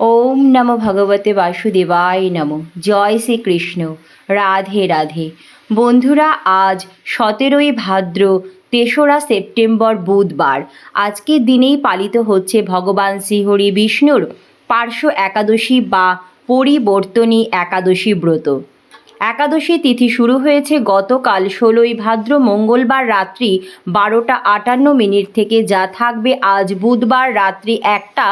ওম নমো ভগবতে বাসুদেবায় নমো। জয় শ্রীকৃষ্ণ। রাধে রাধে। বন্ধুরা, আজ সতেরোই ভাদ্র, তেসরা সেপ্টেম্বর বুধবার। আজকের দিনেই পালিত হচ্ছে ভগবান শ্রীহরি বিষ্ণুর পার্শ্ব একাদশী বা পরিবর্তনী একাদশী ব্রত। একাদশী তিথি শুরু হয়েছে গতকাল ষোলোই ভাদ্র মঙ্গলবার রাত্রি বারোটা আটান্ন মিনিট থেকে। যা থাকবে আজ বুধবার রাত্রি একটা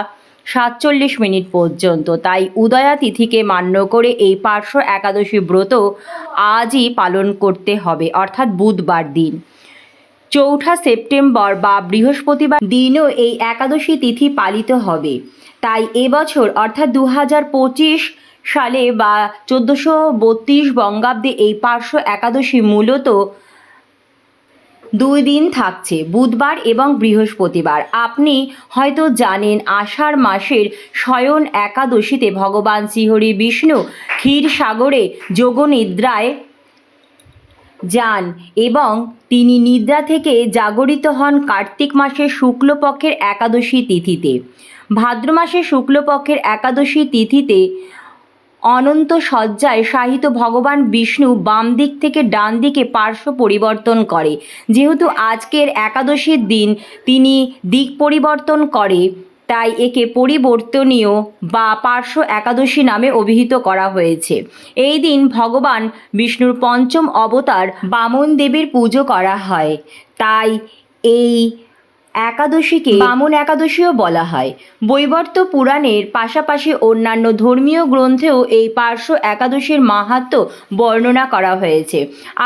সাতচল্লিশ মিনিট পর্যন্ত। তাই উদয়া তিথিকে মান্য করে এই পার্শ্ব একাদশী ব্রত আজই পালন করতে হবে, অর্থাৎ বুধবার দিন। চৌঠা সেপ্টেম্বর বা বৃহস্পতিবার দিনও এই একাদশী তিথি পালিত হবে। তাই এবছর, অর্থাৎ দু হাজার পঁচিশ সালে বা চোদ্দোশো বত্রিশ বঙ্গাব্দে এই পার্শ্ব একাদশী মূলত দুই দিন থাকছে, বুধবার এবং বৃহস্পতিবার। আপনি হয়তো জানেন, আষাঢ় মাসের শয়ন একাদশীতে ভগবান শ্রীহরি বিষ্ণু ক্ষীর সাগরে যোগনিদ্রায় যান এবং তিনি নিদ্রা থেকে জাগরিত হন কার্তিক মাসের শুক্লপক্ষের একাদশী তিথিতে। ভাদ্র মাসের শুক্লপক্ষের একাদশী তিথিতে অনন্ত শয্যায় শাহিত ভগবান বিষ্ণু বাম দিক থেকে ডান দিকে পার্শ্ব পরিবর্তন করে। যেহেতু আজকের একাদশীর দিন, তিনি দিক পরিবর্তন করে, তাই একে পরিবর্তনীয় বা পার্শ্ব একাদশী নামে অভিহিত করা হয়েছে। এই দিন ভগবান বিষ্ণুর পঞ্চম অবতার বামন দেবীর পুজো করা হয়। তাই এই একাদশীকে বামন একাদশীও বলা হয়। বৈবর্ত পুরাণের পাশাপাশি অন্যান্য ধর্মীয় গ্রন্থেও এই পার্শ্ব একাদশীর মাহাত্ম্য বর্ণনা করা হয়েছে।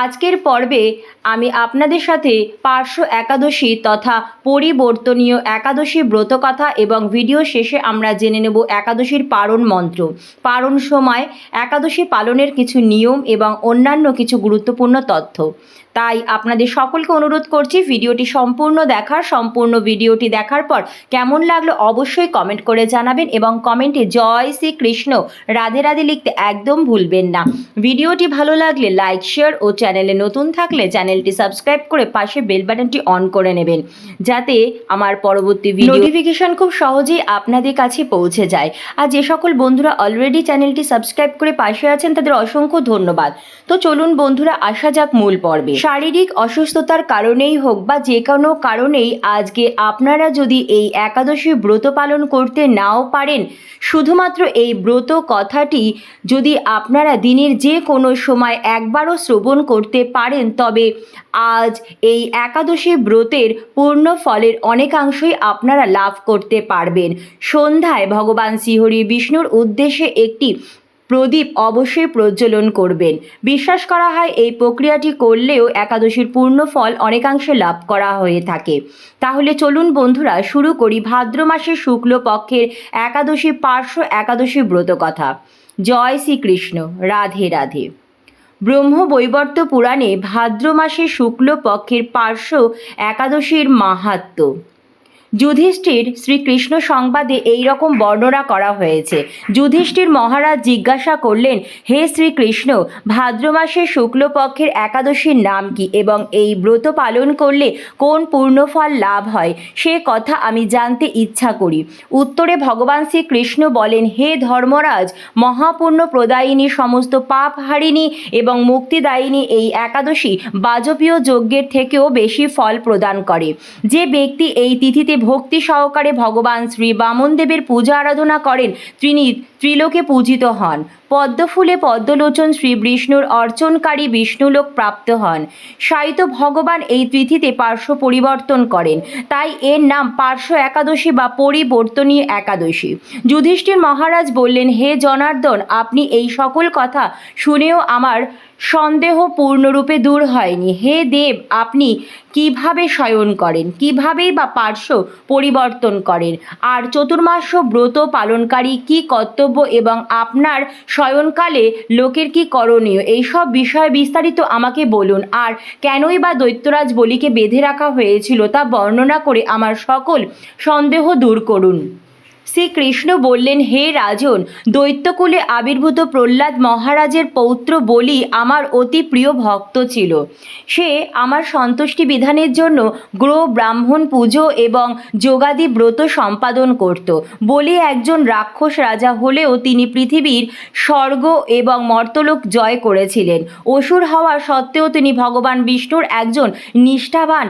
আজকের পর্বে আমি আপনাদের সাথে পার্শ্ব একাদশী তথা পরিবর্তনীয় একাদশী ব্রতকথা এবং ভিডিও শেষে আমরা জেনে নেব একাদশীর পারণ মন্ত্র। পারণ সময় একাদশী পালনের কিছু নিয়ম এবং অন্যান্য কিছু গুরুত্বপূর্ণ তথ্য। তাই আপনাদের সকলকে অনুরোধ করছি ভিডিওটি সম্পূর্ণ দেখার, সম্পূর্ণ ভিডিওটি দেখার পর কেমন লাগল অবশ্যই কমেন্ট করে জানাবেন এবং কমেন্টে জয় শ্রীকৃষ্ণ, রাধে রাধে লিখতে একদম ভুলবেন না। ভিডিওটি ভালো লাগলে লাইক, শেয়ার ও চ্যানেলে নতুন থাকলে চ্যানেলটি সাবস্ক্রাইব করে পাশে বেল বাটনটি অন করে নেবেন, যাতে আমার পরবর্তী ভিডিও নোটিফিকেশন খুব সহজেই আপনাদের কাছে পৌঁছে যায়। আর যে সকল বন্ধুরা অলরেডি চ্যানেলটি সাবস্ক্রাইব করে পাশে আছেন, তাদের অসংখ্য ধন্যবাদ। তো চলুন বন্ধুরা, আসা যাক মূল পর্বে। শারীরিক অসুস্থতার কারণেই হোক বা যে কোনো কারণেই আজকে আপনারা যদি এই একাদশী ব্রত পালন করতে নাও পারেন, শুধুমাত্র এই ব্রত কথাটি যদি আপনারা দিনের যে কোনো সময় একবারও শ্রবণ করতে পারেন, তবে আজ এই একাদশী ব্রতের পূর্ণ ফলের অনেকাংশই আপনারা লাভ করতে পারবেন। সন্ধ্যায় ভগবান শ্রীহরি বিষ্ণুর উদ্দেশ্যে একটি প্রদীপ অবশ্যই প্রজ্বলন করবেন। বিশ্বাস করা হয়, এই প্রক্রিয়াটি করলেও একাদশীর পূর্ণ ফল অনেকাংশে লাভ করা হয়ে থাকে। তাহলে চলুন বন্ধুরা, শুরু করি ভাদ্র মাসের শুক্লপক্ষের একাদশী পার্শ্ব একাদশী ব্রত কথা। জয় শ্রীকৃষ্ণ, রাধে রাধে। ব্রহ্ম বৈবর্ত পুরাণে ভাদ্র মাসে শুক্লপক্ষের পার্শ্ব একাদশীর মাহাত্ম্য যুধিষ্ঠির শ্রীকৃষ্ণ সংবাদে এই রকম বর্ণনা করা হয়েছে। যুধিষ্ঠির মহারাজ জিজ্ঞাসা করলেন, হে শ্রীকৃষ্ণ, ভাদ্র মাসের শুক্লপক্ষের একাদশীর নাম কি এবং এই ব্রত পালন করলে কোন পূর্ণফল লাভ হয়? সে কথা আমি জানতে ইচ্ছা করি। উত্তরে ভগবান শ্রীকৃষ্ণ বলেন, হে ধর্মরাজ, মহাপূর্ণ প্রদায়িনী সমস্ত পাপ হারিণী এবং মুক্তিদায়িনী এই একাদশী বাজপীয় যজ্ঞের থেকেও বেশি ফল প্রদান করে। যে ব্যক্তি এই তিথিতে ভক্তি সহকারে ভগবান শ্রী বামনদেবের পূজা আরাধনা করেন তিনি ত্রিলোকে পূজিত হন। পদ্মফুলে পদ্মলোচন শ্রী বিষ্ণুর অর্চনকারী বিষ্ণুলোক প্রাপ্ত হন। সাহিত্য ভগবান এই তিথিতে পার্শ্ব পরিবর্তন করেন। তাই এর নাম পার্শ্ব একাদশী বা পরিবর্তনীয় একাদশী। যুধিষ্ঠির মহারাজ বললেন, হে জনার্দন, আপনি এই সকল কথা শুনেও আমার সন্দেহ পূর্ণরূপে দূর হয়নি। হে দেব, আপনি কীভাবে শয়ন করেন? কিভাবেই বা পার্শ্ব পরিবর্তন করেন? আর চতুর্মাস্য ব্রত পালনকারী কি কর্তব্য এবং আপনার শয়নকালে লোকের কি করণীয়? এইসব বিষয়ে বিস্তারিত আমাকে বলুন। আর কেনই বা দৈত্যরাজ বলিকে বেঁধে রাখা হয়েছিল তা বর্ণনা করে আমার সকল সন্দেহ দূর করুন। শ্রীকৃষ্ণ বললেন, হে রাজন, দৈত্যকুলে আবির্ভূত প্রহ্লাদ মহারাজের পৌত্র বলি আমার অতি প্রিয় ভক্ত ছিল। সে আমার সন্তুষ্টি বিধানের জন্য গ্রহ ব্রাহ্মণ পুজো এবং যোগাদি ব্রত সম্পাদন করত। বলি একজন রাক্ষস রাজা হলেও তিনি পৃথিবীর স্বর্গ এবং মর্তলোক জয় করেছিলেন। অসুর হওয়া সত্ত্বেও তিনি ভগবান বিষ্ণুর একজন নিষ্ঠাবান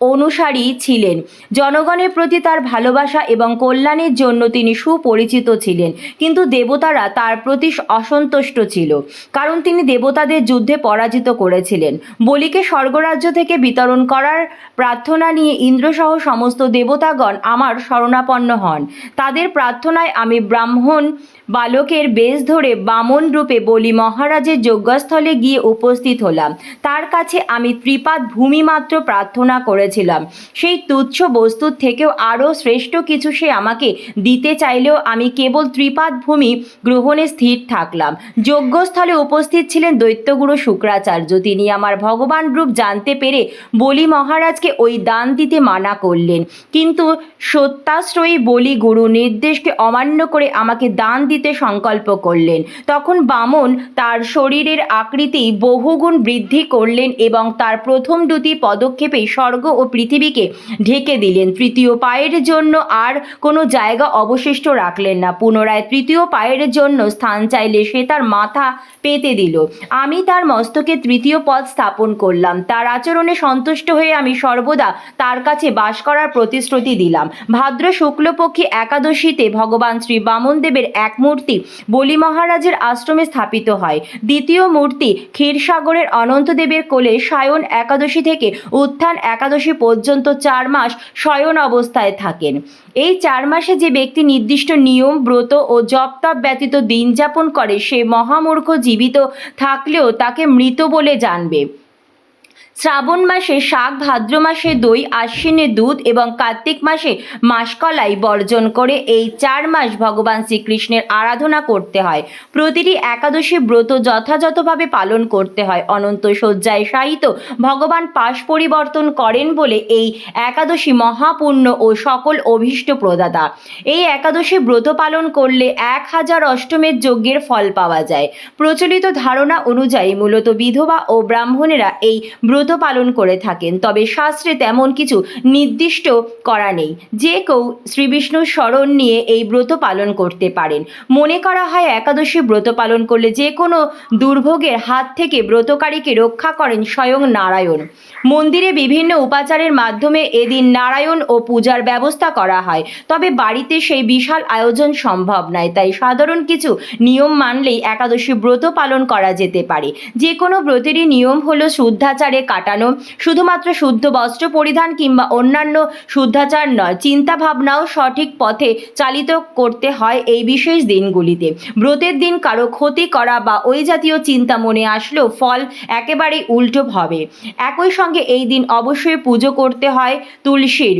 অনুসারী ছিলেন। জনগণের প্রতি তার ভালোবাসা এবং কল্যাণের জন্য তিনি সুপরিচিত ছিলেন, কিন্তু দেবতারা তার প্রতি অসন্তুষ্ট ছিল, কারণ তিনি দেবতাদের যুদ্ধে পরাজিত করেছিলেন। বলিকে স্বর্গরাজ্য থেকে বিতরণ করার প্রার্থনা নিয়ে ইন্দ্রসহ সমস্ত দেবতাগণ আমার শরণাপন্ন হন। তাদের প্রার্থনায় আমি ব্রাহ্মণ বালকের বেশ ধরে বামন রূপে বলি মহারাজের যজ্ঞস্থলে গিয়ে উপস্থিত হলাম। তার কাছে আমি ত্রিপাদ ভূমি মাত্র প্রার্থনা করেছিলাম। সেই তুচ্ছ বস্তুর থেকেও আরও শ্রেষ্ঠ কিছু সে আমাকে দিতে চাইলেও আমি কেবল ত্রিপাদ ভূমি গ্রহণে স্থির থাকলাম। যজ্ঞস্থলে উপস্থিত ছিলেন দৈত্যগুরু শুক্রাচার্য। তিনি আমার ভগবান রূপ জানতে পেরে বলি মহারাজকে ওই দান দিতে মানা করলেন। কিন্তু সত্যাশ্রয়ী বলি গুরু নির্দেশকে অমান্য করে আমাকে দান দিতে সংকল্প করলেন। তখন বামন তার শরীরের আকৃতি বহুগুণ বৃদ্ধি করলেন এবং তার প্রথম দুটি পদক্ষেপে স্বর্গ ও পৃথিবীকে ঢেকে দিলেন। তৃতীয় পায়ের জন্য আর কোনো জায়গা অবশিষ্ট রাখলেন না। পুনরায় তৃতীয় পায়ের জন্য স্থান চাইলে সে তার মাথা পেতে দিল। আমি তার মস্তকে তৃতীয় পদ স্থাপন করলাম। তার আচরণে সন্তুষ্ট হয়ে আমি সর্বদা তার কাছে বাস করার প্রতিশ্রুতি দিলাম। ভাদ্র শুক্লপক্ষী একাদশীতে ভগবান শ্রী বামনদেবের এক মূর্তি বলি মহারাজের আশ্রমে স্থাপিত হয়। দ্বিতীয় মূর্তি ক্ষীরসাগরের অনন্তদেবের কোলে সায়ন একাদশী থেকে উত্থান একাদশী পর্যন্ত চার মাস শয়ন অবস্থায় থাকেন। এই চার মাসে যে ব্যক্তি নির্দিষ্ট নিয়ম, ব্রত ও জপতাপ তপ ব্যতীত দিন যাপন করে, সে মহামূর্খ জীবিত থাকলেও তাকে মৃত বলে জানবে। শ্রাবণ মাসে শাক, ভাদ্র মাসে দই, আশ্বিনে দুধ এবং কার্তিক মাসে মাসকলাই বর্জন করে এই চার মাস ভগবান শ্রীকৃষ্ণের আরাধনা করতে হয়। প্রতিটি একাদশী ব্রত যথাযথভাবে পালন করতে হয়। অনন্ত শয্যায় শায়িত ভগবান পাশ পরিবর্তন করেন বলে এই একাদশী মহাপুণ্য ও সকল অভীষ্ট প্রদাতা। এই একাদশী ব্রত পালন করলে এক হাজার অষ্টমের যজ্ঞের ফল পাওয়া যায়। প্রচলিত ধারণা অনুযায়ী মূলত বিধবা ও ব্রাহ্মণেরা এই ব্রত পালন করে থাকেন, তবে শাস্ত্রে তেমন কিছু নির্দিষ্ট করা নেই। যে কেউ শ্রী বিষ্ণুর স্মরণ নিয়ে এই ব্রত পালন করতে পারেন। মনে করা হয় একাদশী ব্রত পালন করলে যে কোনো দুর্ভোগের হাত থেকে ব্রতকারীকে রক্ষা করেন স্বয়ং নারায়ণ। মন্দিরে বিভিন্ন উপাচারের মাধ্যমে এদিন নারায়ণ ও পূজার ব্যবস্থা করা হয়। তবে বাড়িতে সেই বিশাল আয়োজন সম্ভব নয়, তাই সাধারণ কিছু নিয়ম মানলেই একাদশী ব্রত পালন করা যেতে পারে। যে কোনো ব্রতেরই নিয়ম হলো শুদ্ধাচারে কাটানো। শুধুমাত্র শুদ্ধ বস্ত্র পরিধান কিংবা অন্যান্য শুদ্ধাচার নয় চিন্তা ভাবনাও সঠিক পথে চালিত করতে হয় এই বিশেষ দিনগুলিতে। ব্রতের দিন কারও ক্ষতি করা বা ওই জাতীয় চিন্তা মনে আসলেও ফল একেবারেই উল্টো হবে একই সঙ্গে এই দিন অবশ্যই পুজো করতে হয় তুলসীর।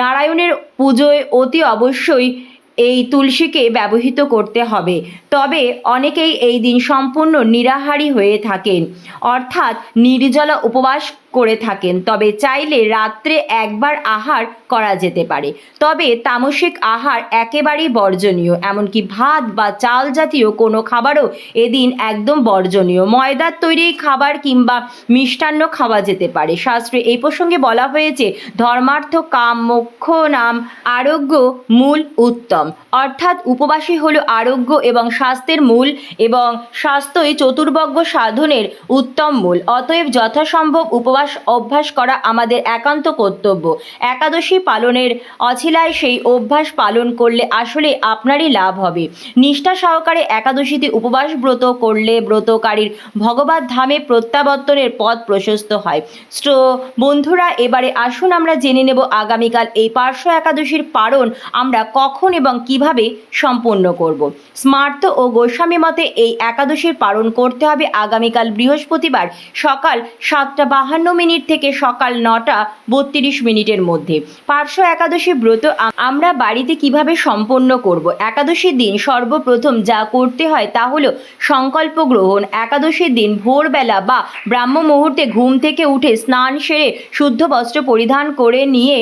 নারায়ণের পুজোয় অতি অবশ্যই এই তুলসীকে ব্যবহৃত করতে হবে। তবে অনেকেই এই দিন সম্পূর্ণ নিরাহারী হয়ে থাকেন। অর্থাৎ নির্জলা উপবাস করে থাকেন। তবে চাইলে রাত্রে একবার আহার করা যেতে পারে। তবে তামসিক আহার একেবারেই বর্জনীয়। এমনকি ভাত বা চাল জাতীয় কোনো খাবারও এদিন একদম বর্জনীয়। ময়দার তৈরি খাবার কিংবা মিষ্টান্ন খাওয়া যেতে পারে। শাস্ত্রে এই প্রসঙ্গে বলা হয়েছে, ধর্মার্থ কাম মোক্ষ নাম আরোগ্য মূল উত্তম। অর্থাৎ উপবাসী হলো আরোগ্য এবং স্বাস্থ্যের মূল এবং স্বাস্থ্যই চতুর্বজ্ঞ সাধনের উত্তম মূল। অতএব যথাসম্ভব উপবাস অভ্যাস করা আমাদের একান্ত কর্তব্য। একাদশী পালনের অছিলায় সেই অভ্যাস পালন করলে আসলে আপনারই লাভ হবে। নিষ্ঠা সহকারে একাদশীতে উপবাস ব্রত করলে ব্রতকারীর ভগবত ধামে প্রত্যাবর্তনের পথ প্রশস্ত হয়। শ্রো, বন্ধুরা, এবারে আসুন আমরা জেনে নেব আগামীকাল এই পার্শ্ব একাদশীর পারণ আমরা কখন এবং কীভাবে সম্পন্ন করব। স্মার্ত ও গোস্বামী মতে এই একাদশীর পালন করতে হবে আগামীকাল বৃহস্পতিবার সকাল সাতটা বাহান্ন মিনিট থেকে সকাল নটা বত্রিশ মিনিটের মধ্যে। পার্শ্ব একাদশী ব্রত আমরা বাড়িতে কীভাবে সম্পন্ন করব? একাদশীর দিন সর্বপ্রথম যা করতে হয় তা হলো সংকল্প গ্রহণ। একাদশীর দিন ভোরবেলা বা ব্রাহ্ম মুহূর্তে ঘুম থেকে উঠে স্নান সেরে শুদ্ধ বস্ত্র পরিধান করে নিয়ে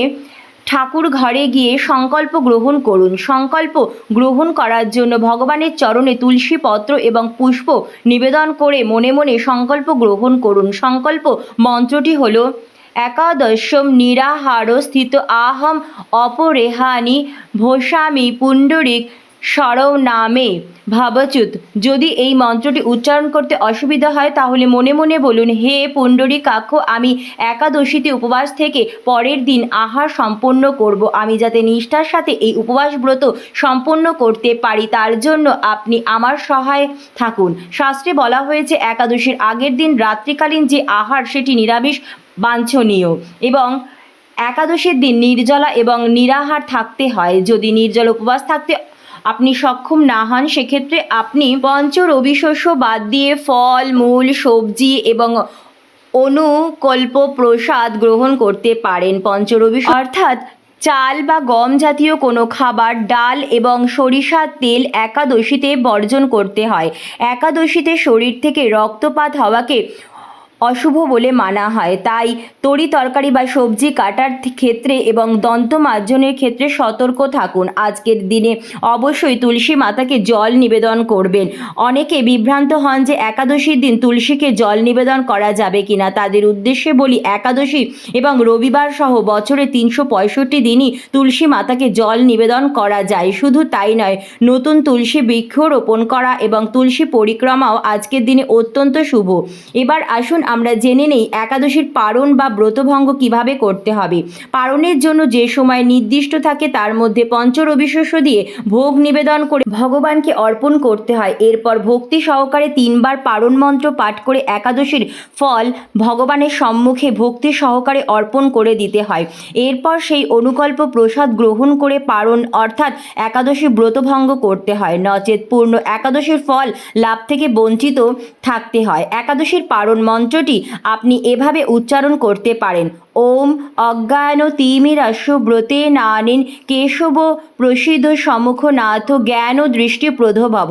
ঠাকুর ঘরে গিয়ে সংকল্প গ্রহণ করুন। সংকল্প গ্রহণ করার জন্য ভগবানের চরণে তুলসী পত্র এবং পুষ্প নিবেদন করে মনে মনে সংকল্প গ্রহণ করুন। সংকল্প মন্ত্রটি হলো, একাদশম নিরাহার স্থিত আহম অপরেহানি ভোসামি পুণ্ডরিক সরৌ নামে। ভাবচ্যুত, যদি এই মন্ত্রটি উচ্চারণ করতে অসুবিধা হয়, তাহলে মনে মনে বলুন, হে পুণ্ডরী কাক্ষ আমি একাদশীতে উপবাস থেকে পরের দিন আহার সম্পন্ন করব। আমি যাতে নিষ্ঠার সাথে এই উপবাস ব্রত সম্পন্ন করতে পারি, তার জন্য আপনি আমার সহায় থাকুন। শাস্ত্রে বলা হয়েছে, একাদশীর আগের দিন রাত্রিকালীন যে আহার, সেটি নিরামিষ, বাঞ্ছনীয় এবং একাদশীর দিন নির্জলা এবং নিরাহার থাকতে হয়। যদি নির্জল উপবাস থাকতে আপনি সক্ষম না হন, সেক্ষেত্রে আপনি পঞ্চ রবি শস্য বাদ দিয়ে ফল, মূল, সবজি এবং অনুকল্প প্রসাদ গ্রহণ করতে পারেন। পঞ্চরবি অর্থাৎ চাল বা গম জাতীয় কোনো খাবার, ডাল এবং সরিষার তেল একাদশীতে বর্জন করতে হয়। একাদশীতে শরীর থেকে রক্তপাত হওয়াকে অশুভ বলে মানা হয়। তাই তরি তরকারি বা সবজি কাটার ক্ষেত্রে এবং দন্ত মার্জনের ক্ষেত্রে সতর্ক থাকুন। আজকের দিনে অবশ্যই তুলসী মাতাকে জল নিবেদন করবেন। অনেকে বিভ্রান্ত হন যে একাদশীর দিন তুলসীকে জল নিবেদন করা যাবে কিনা। তাদের উদ্দেশ্যে বলি, একাদশী এবং রবিবার সহ বছরে তিনশো পঁয়ষট্টি দিনই তুলসী মাতাকে জল নিবেদন করা যায়। শুধু তাই নয়, নতুন তুলসী বৃক্ষ রোপণ করা এবং তুলসী পরিক্রমাও আজকের দিনে অত্যন্ত শুভ। এবার আসুন আমরা জেনে নেই একাদশীর পারণ বা ব্রতভঙ্গ কীভাবে করতে হবে। পারণের জন্য যে সময় নির্দিষ্ট থাকে তার মধ্যে পঞ্চরবিশস্য দিয়ে ভোগ নিবেদন করে ভগবানকে অর্পণ করতে হয়। এরপর ভক্তি সহকারে তিনবার পারণ মন্ত্র পাঠ করে একাদশীর ফল ভগবানের সম্মুখে ভক্তি সহকারে অর্পণ করে দিতে হয়। এরপর সেই অনুকল্প প্রসাদ গ্রহণ করে পারণ অর্থাৎ একাদশী ব্রতভঙ্গ করতে হয়। নচেত পূর্ণ একাদশীর ফল লাভ থেকে বঞ্চিত থাকতে হয়। একাদশীর পারণ মন্ত্রটি আপনি এভাবে উচ্চারণ করতে পারেন। ওম অজ্ঞান তিমিরাস্য ব্রতে নানেন কেশব প্রসিদ্ধ সমুখ নাথ জ্ঞান ও দৃষ্টি প্রধভব।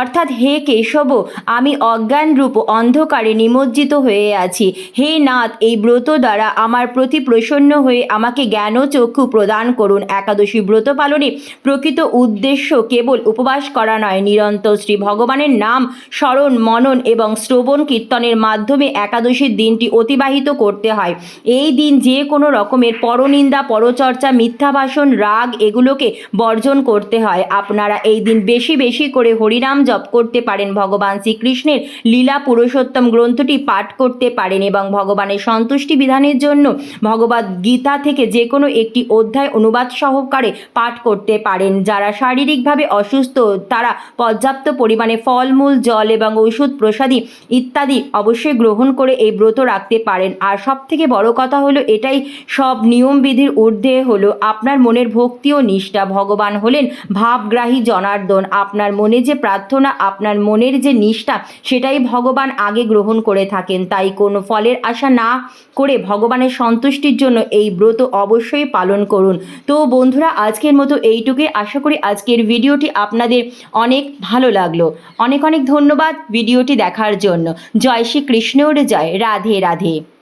অর্থাৎ হে কেশব, আমি অজ্ঞান রূপ অন্ধকারে নিমজ্জিত হয়ে আছি। হে নাথ, এই ব্রত দ্বারা আমার প্রতি প্রসন্ন হয়ে আমাকে জ্ঞান চক্ষু প্রদান করুন। একাদশী ব্রত পালনে প্রকৃত উদ্দেশ্য কেবল উপবাস করা নয়, নিরন্তর শ্রী ভগবানের নাম স্মরণ, মনন এবং শ্রবণ কীর্তনের মাধ্যমে একাদশীর দিনটি অতিবাহিত করতে হয়। এই দিন যে কোনো রকমের পরনিন্দা, পরচর্চা মিথ্যা ভাষণ রাগ এগুলোকে বর্জন করতে হয়। আপনারা এই দিন বেশি বেশি করে হরিনাম জপ করতে পারেন। ভগবান শ্রীকৃষ্ণের লীলা পুরুষোত্তম গ্রন্থটি পাঠ করতে পারেন এবং ভগবানের সন্তুষ্টি বিধানের জন্য ভগবদ গীতা থেকে যে কোনো একটি অধ্যায় অনুবাদ সহকারে পাঠ করতে পারেন। যারা শারীরিকভাবে অসুস্থ, তারা পর্যাপ্ত পরিমাণে ফলমূল, জল এবং ঔষধ প্রসাদী ইত্যাদি অবশ্যই গ্রহণ করে এই ব্রত রাখতে পারেন। আর সব থেকে বড় কথা হলো, এটাই সব নিয়মবিধির ঊর্ধ্বে হলো আপনার মনের ভক্তি ও নিষ্ঠা। ভগবান হলেন ভাবগ্রাহী জনার্দন। আপনার মনে যে প্রার্থনা, আপনার মনের যে নিষ্ঠা, সেটাই ভগবান আগে গ্রহণ করে থাকেন। তাই কোনো ফলের আশা না করে ভগবানের সন্তুষ্টির জন্য এই ব্রত অবশ্যই পালন করুন। তো বন্ধুরা, আজকের মতো এইটুকুই। আশা করি আজকের ভিডিওটি আপনাদের অনেক ভালো লাগল। অনেক অনেক ধন্যবাদ ভিডিওটি দেখার জন্য। জয় শ্রী কৃষ্ণর জয় রাধে রাধে।